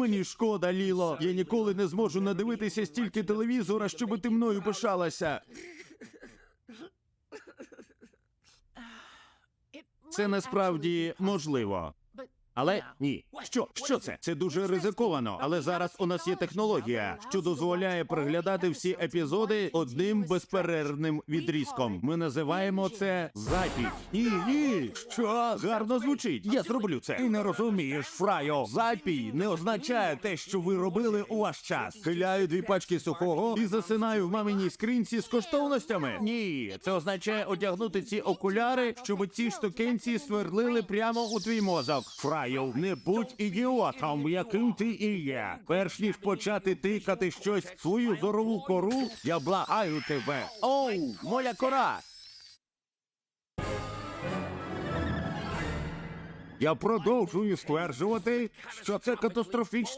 Мені шкода, Ліло. Я ніколи не зможу надивитися стільки телевізора, щоби ти мною пишалася. Це насправді можливо. Але ні. Що? Що це? Це дуже ризиковано. Але зараз у нас є технологія, що дозволяє переглядати всі епізоди одним безперервним відрізком. Ми називаємо це запись. Ні, ні. Що? Гарно звучить. Я зроблю це. Ти не розумієш, фрайо. Запій не означає те, що ви робили у ваш час. Хиляю дві пачки сухого і засинаю в маминій скринці з коштовностями. Ні, це означає одягнути ці окуляри, щоб ці штукенці сверлили прямо у твій мозок. Фрайо, не будь ідіотом, яким ти і є. Перш ніж почати тикати щось в свою зорову кору, я благаю тебе. Оу, моя кора! Я продовжую стверджувати, що це катастрофічно.